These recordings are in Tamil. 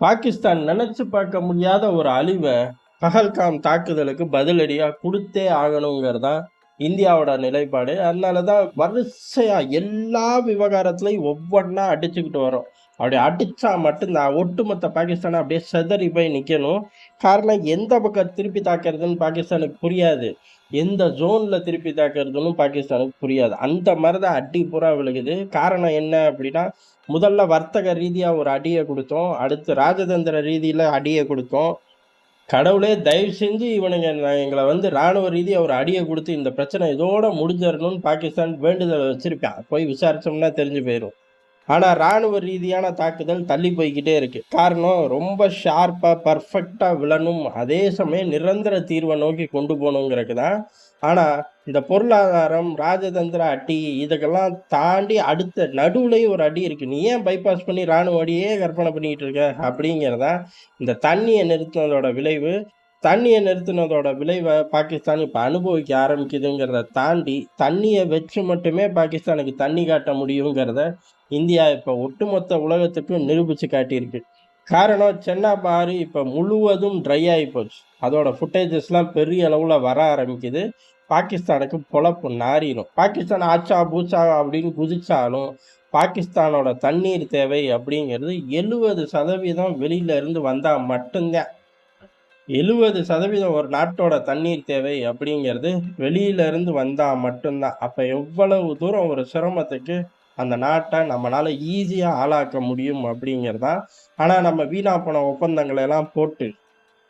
பாகிஸ்தான் நினைச்சு பார்க்க முடியாத ஒரு அழிவை பகல்காம் தாக்குதலுக்கு பதிலடியாக கொடுத்தே ஆகணுங்கிறதான் இந்தியாவோட நிலைப்பாடு. அதனால தான் வரிசையாக எல்லா விவகாரத்துலையும் ஒவ்வொன்றா அடிச்சுக்கிட்டு வரோம். அப்படி அடித்தா மட்டும்தான். ஒட்டுமொத்த பாகிஸ்தானை அப்படியே செதறி போய் நிற்கணும் காரணம் எந்த பக்கம் திருப்பி தாக்கிறதுன்னு பாகிஸ்தானுக்கு புரியாது. எந்த ஜோனில் திருப்பி தாக்கிறதுன்னு பாகிஸ்தானுக்கு புரியாது. அந்த மாதிரி தான் அடி பூரா விழுகுது. காரணம் என்ன அப்படின்னா முதல்ல வர்த்தக ரீதியாக ஒரு அடியை கொடுத்தோம். அடுத்து ராஜதந்திர ரீதியில் அடியை கொடுத்தோம். கடவுளே தயவு செஞ்சு இவனுங்க நான் எங்களை வந்து ராணுவ ரீதியாக ஒரு அடியை கொடுத்து இந்த பிரச்சனை இதோட முடிஞ்சிடணும்னு பாகிஸ்தான் வேண்டுதல் வச்சுருக்கான் போய் விசாரிச்சோம்னா தெரிஞ்சு போயிடும் ஆனால் ராணுவ ரீதியான தாக்குதல் தள்ளி போய்கிட்டே இருக்கு. காரணம் ரொம்ப ஷார்ப்பாக பர்ஃபெக்டாக விழணும். அதே சமயம் நிரந்தர தீர்வை நோக்கி கொண்டு போகணுங்கிறதுக்கு தான். ஆனால் இந்த பொருளாதாரம் ராஜதந்திர அடி இதுக்கெல்லாம் தாண்டி அடுத்த நடுவுலேயும் ஒரு அடி இருக்குது நீ ஏன் பைபாஸ் பண்ணி இராணுவ அடியே கற்பனை பண்ணிக்கிட்டு இருக்க? அப்படிங்கிறதா இந்த தண்ணியை நிறுத்தினதோட விளைவு. தண்ணியை நிறுத்தினதோட விளைவை பாகிஸ்தான் இப்போ அனுபவிக்க ஆரம்பிக்குதுங்கிறத தாண்டி தண்ணியை வச்சு மட்டுமே பாகிஸ்தானுக்கு தண்ணி காட்ட முடியுங்கிறத இந்தியா இப்போ ஒட்டுமொத்த உலகத்துக்கு நிரூபித்து காட்டியிருக்கு. காரணம் சென்னா பாரு இப்போ முழுவதும் ட்ரை ஆகி போச்சு. அதோட ஃபுட்டேஜஸ்லாம் பெரிய அளவில் வர ஆரம்பிக்குது. பாகிஸ்தானுக்கு பொழப்பு நாறிடும் பாகிஸ்தான் ஆச்சா பூச்சா அப்படின்னு குதிச்சாலும் பாகிஸ்தானோட தண்ணீர் தேவை அப்படிங்கிறது எழுபது சதவீதம் வெளியிலேருந்து வந்தால் மட்டும்தான். எழுபது சதவீதம் ஒரு நாட்டோட தண்ணீர் தேவை அப்படிங்கிறது வெளியிலேருந்து வந்தால் மட்டும்தான். அப்போ எவ்வளவு தூரம் ஒரு சிரமத்துக்கு அந்த நாட்டை நம்மளால ஈஸியாக ஆளாக்க முடியும் அப்படிங்கிறதா ஆனால் நம்ம வீணா போன ஒப்பந்தங்களை எல்லாம் போட்டு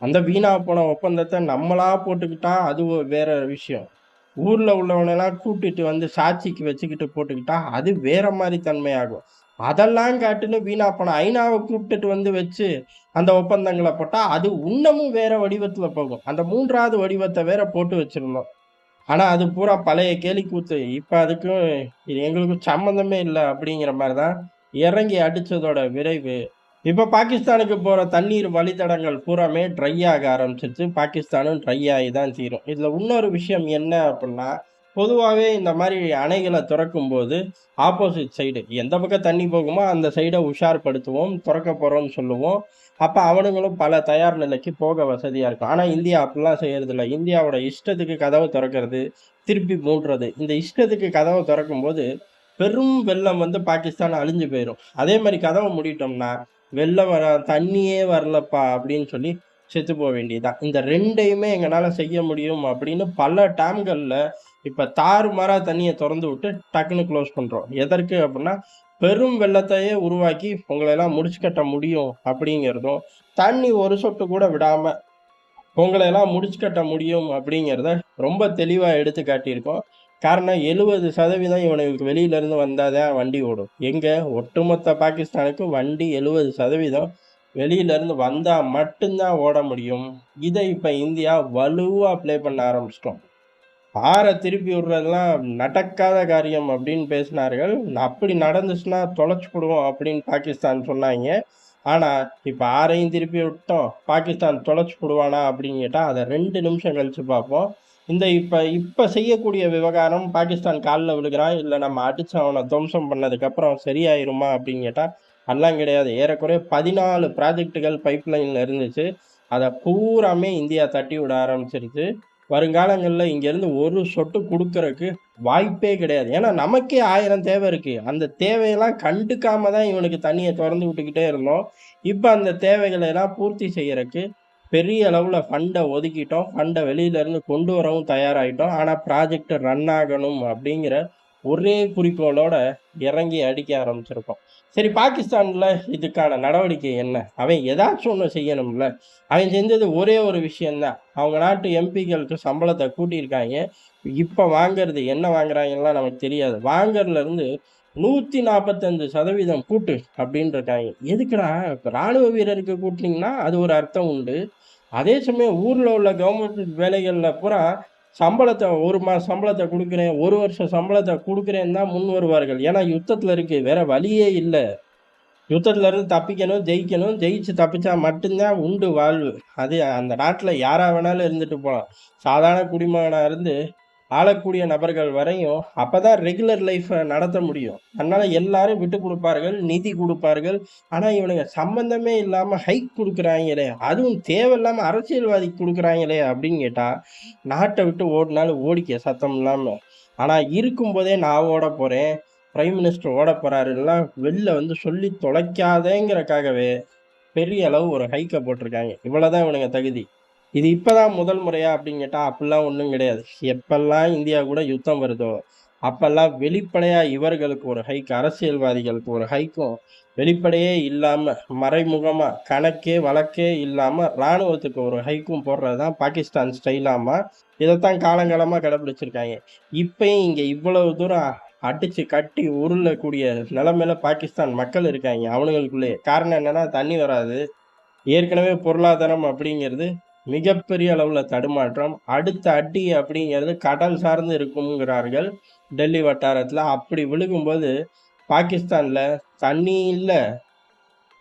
அந்த வீணா போன ஒப்பந்தத்தை நம்மளா போட்டுக்கிட்டா அது வேற விஷயம். ஊரில் உள்ளவனெல்லாம் கூட்டிட்டு வந்து சாட்சிக்கு வச்சுக்கிட்டு போட்டுக்கிட்டா அது வேற மாதிரி தன்மையாகும். அதெல்லாம் காட்டுன்னு வீணா போன ஐநாவை கூப்பிட்டுட்டு வந்து வச்சு அந்த ஒப்பந்தங்களை போட்டால் அது இன்னமும் வேற வடிவத்தில் போகும். அந்த மூன்றாவது வடிவத்தை வேற போட்டு வச்சிருந்தோம். ஆனால் அது பூரா பழைய கேலி கூத்து. இப்போ அதுக்கும் இது எங்களுக்கும் சம்மந்தமே இல்லை அப்படிங்கிற மாதிரி தான் இறங்கி அடித்ததோட விரைவு. இப்போ பாகிஸ்தானுக்கு போகிற தண்ணீர் வழித்தடங்கள் பூராமே ட்ரை ஆக ஆரம்பிச்சிருச்சு. பாகிஸ்தானும் ட்ரை ஆகி தான் தீரும். இதில் இன்னொரு விஷயம் என்ன அப்படின்னா பொதுவாகவே இந்த மாதிரி அணைகளை திறக்கும் போது ஆப்போசிட் சைடு எந்த பக்கம் தண்ணி போகுமோ அந்த சைடை உஷார்படுத்துவோம் திறக்க போகிறோம்னு சொல்லுவோம். அப்போ அவனுங்களும் பல தயார் நிலைக்கு போக வசதியாக இருக்கும். ஆனால் இந்தியா அப்படிலாம் செய்யறதில்ல. இந்தியாவோட இஷ்டத்துக்கு கதவை திறக்கிறது திருப்பி மூடுறது. இந்த இஷ்டத்துக்கு கதவை திறக்கும்போது பெரும் வெள்ளம் வந்து பாகிஸ்தான் அழிஞ்சு போயிடும் அதே மாதிரி கதவை மூடிட்டோம்னா வெள்ளம் வர தண்ணியே வரலப்பா அப்படின்னு சொல்லி செத்து போக வேண்டியதுதான். இந்த ரெண்டையுமே எங்களால் செய்ய முடியும் அப்படின்னு பல டேம்களில் இப்போ தாறுமாறா தண்ணியை திறந்து விட்டு டக்குன்னு க்ளோஸ் பண்ணுறோம் எதற்கு அப்படின்னா பெரும் வெள்ளத்தையே உருவாக்கி உங்களையெல்லாம் முடிச்சு கட்ட முடியும் அப்படிங்கிறதும் தண்ணி ஒரு சொட்டு கூட விடாமல் உங்களையெல்லாம் முடிச்சு கட்ட முடியும் அப்படிங்கிறத ரொம்ப தெளிவாக எடுத்து காட்டியிருக்கோம். காரணம் எழுபது சதவீதம் இவனுக்கு வெளியிலேருந்து வந்தால் தான் வண்டி ஓடும். எங்கே? ஒட்டுமொத்த பாகிஸ்தானுக்கு வண்டி எழுபது சதவீதம் வெளியிலேருந்து வந்தால் மட்டும்தான் ஓட முடியும். இதை இப்போ இந்தியா வலுவாக ப்ளே பண்ண ஆரம்பிச்சிட்டோம். ஆறை திருப்பி விடுறதெல்லாம் நடக்காத காரியம் அப்படின்னு பேசினார்கள். அப்படி நடந்துச்சுன்னா தொலைச்சு போடுவோம் அப்படின்னு பாகிஸ்தான் சொன்னாங்க. ஆனால் இப்போ ஆறையும் திருப்பி விட்டோம். பாகிஸ்தான் தொலைச்சு போடுவானா அப்படின்னு கேட்டால் அதை ரெண்டு நிமிஷம் கழித்து பார்ப்போம். இந்த இப்போ இப்போ செய்யக்கூடிய விவகாரம் பாகிஸ்தான் காலில் விழுகிறான் இல்லை நம்ம அடித்து அவனை துவம்சம் பண்ணதுக்கப்புறம் சரியாயிருமா அப்படின்னு கேட்டால் அதெல்லாம் கிடையாது. ஏறக்குறைய பதினாலு ப்ராஜெக்டுகள் பைப்லைனில் இருந்துச்சு. அதை பூராமே இந்தியா தட்டி விட ஆரம்பிச்சிருச்சு. வருங்காலங்களில் இங்கேருந்து ஒரு சொட்டு கொடுக்கறக்கு வாய்ப்பே கிடையாது. ஏன்னா நமக்கே ஆயிரம் தேவை இருக்குது அந்த தேவையெல்லாம் கண்டுக்காம தான் இவனுக்கு தண்ணியை திறந்து விட்டுக்கிட்டே இருந்தோம். இப்போ அந்த தேவைகளை எல்லாம் பூர்த்தி செய்கிறக்கு பெரிய அளவில் ஃபண்டை ஒதுக்கிட்டோம். ஃபண்டை வெளியிலேருந்து கொண்டு வரவும் தயாராகிட்டோம் ஆனால் ப்ராஜெக்ட் ரன் ஆகணும் அப்படிங்கிற ஒரே குறிக்கோளோட இறங்கி அடிக்க ஆரம்பிச்சிருக்கோம். சரி பாகிஸ்தானில் இதுக்கான நடவடிக்கை என்ன? அவன் ஏதாச்சும் ஒன்று செய்யணும்ல? அவன் செஞ்சது ஒரே ஒரு விஷயந்தான் அவங்க நாட்டு எம்பிக்களுக்கு சம்பளத்தை கூட்டியிருக்காங்க. இப்போ வாங்குறது என்ன வாங்குறாங்கலாம் நமக்கு தெரியாது. வாங்குறதுலேருந்து நூற்றி நாற்பத்தஞ்சு சதவீதம் கூட்டு அப்படின்னு இருக்காங்க எதுக்குடா? இப்போ ராணுவ வீரருக்கு கூட்டினீங்கன்னா அது ஒரு அர்த்தம் உண்டு. அதே சமயம் ஊரில் உள்ள கவர்மெண்ட் வேலைகளில் பூரா சம்பளத்தை ஒரு மா சம்பளத்தை கொடுக்குறேன் ஒரு வருஷம் சம்பளத்தை கொடுக்குறேன்னு தான் முன் வருவார்கள். ஏன்னா யுத்தத்தில் இருக்குது வேற வழியே இல்லை. யுத்தத்துலேருந்து தப்பிக்கணும் ஜெயிக்கணும் ஜெயிச்சு தப்பிச்சா மட்டும்தான் உண்டு வாழ்வு. அது அந்த நாட்டில் யாராக வேணாலும் இருந்துட்டு போகலாம் சாதாரண குடிமகனாக இருந்து ஆளக்கூடிய நபர்கள் வரையும் அப்போ தான் ரெகுலர் லைஃப்பை நடத்த முடியும். அதனால் எல்லாரும் விட்டு கொடுப்பார்கள் நிதி கொடுப்பார்கள். ஆனால் இவனுங்க சம்மந்தமே இல்லாமல் ஹைக் கொடுக்குறாங்களே அதுவும் தேவையில்லாமல் அரசியல்வாதி கொடுக்குறாங்களே அப்படின்னு கேட்டால் நாட்டை விட்டு ஓடினாலும் ஓடிக்க சத்தம் இல்லாமல் ஆனால் இருக்கும்போதே நான் ஓட போகிறேன் பிரைம் மினிஸ்டர் ஓட போகிறாருலாம் வெளில வந்து சொல்லி தொலைக்காதேங்கிறக்காகவே பெரிய அளவு ஒரு ஹைக்கை போட்டிருக்காங்க. இவ்வளோதான் இவனுங்க தகுதி. இது இப்போதான் முதல் முறையா அப்படின்னு கேட்டால் அப்படிலாம் ஒன்றும் கிடையாது. எப்பெல்லாம் இந்தியா கூட யுத்தம் வருதோ அப்பெல்லாம் வெளிப்படையாக இவர்களுக்கு ஒரு ஹைக் அரசியல்வாதிகளுக்கு ஒரு ஹைக்கும் வெளிப்படையே இல்லாமல் மறைமுகமாக கணக்கே வழக்கே இல்லாமல் இராணுவத்துக்கு ஒரு ஹைக்கும் போடுறது தான் பாகிஸ்தான் ஸ்டைலாமா இதைத்தான் காலங்காலமாக கடைபிடிச்சிருக்காங்க இப்பயும் இங்கே இவ்வளவு தூரம் அடித்து கட்டி உருளக்கூடிய நிலைமையில பாகிஸ்தான் மக்கள் இருக்காங்க அவனுங்களுக்குள்ளே காரணம் என்னன்னா தண்ணி வராது. ஏற்கனவே பொருளாதாரம் அப்படிங்கிறது மிகப்பெரிய அளவில் தடுமாற்றம். அடுத்த அடி அப்படிங்கிறது கடல் சார்ந்து இருக்குங்கிறார்கள் டெல்லி வட்டாரத்தில் அப்படி விழுகும்போது பாகிஸ்தானில் தண்ணி இல்லை.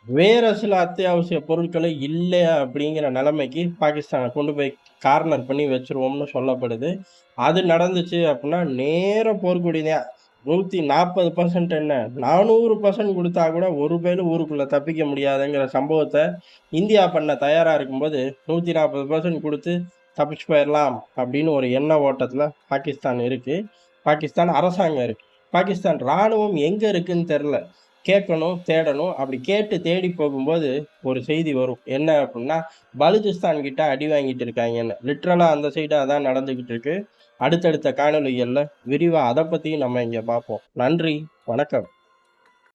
வேறு சில அத்தியாவசிய பொருட்களும் இல்லை அப்படிங்கிற நிலைமைக்கு பாகிஸ்தானை கொண்டு போய் கார்னர் பண்ணி வச்சிருவோம்னு சொல்லப்படுது. அது நடந்துச்சு அப்படின்னா நேர போர்க்குடிதான் நூத்தி நாற்பது பர்சன்ட் என்ன? நானூறு பர்சன்ட் கொடுத்தா கூட ஒரு பேரும் ஊருக்குள்ள தப்பிக்க முடியாதுங்கிற சம்பவத்தை இந்தியா பண்ண தயாரா இருக்கும்போது நூத்தி நாற்பது பர்சன்ட் கொடுத்து தப்பிச்சு போயிடலாம் அப்படின்னு ஒரு எண்ண ஓட்டத்துல பாகிஸ்தான் இருக்கு. பாகிஸ்தான் அரசாங்கம் இருக்கு. பாகிஸ்தான் ராணுவம் எங்க இருக்குன்னு தெரில கேட்கணும் தேடணும். அப்படி கேட்டு தேடி போகும்போது ஒரு செய்தி வரும். என்ன அப்படின்னா பலுச்சிஸ்தான் கிட்ட அடி வாங்கிட்டு இருக்காங்கன்னு. லிட்ரலாக அந்த சைடு அதான் நடந்துக்கிட்டு இருக்கு. அடுத்தடுத்த காணொளிகளில் விரிவாக அதை பற்றியும் நம்ம இங்கே பார்ப்போம். நன்றி வணக்கம்.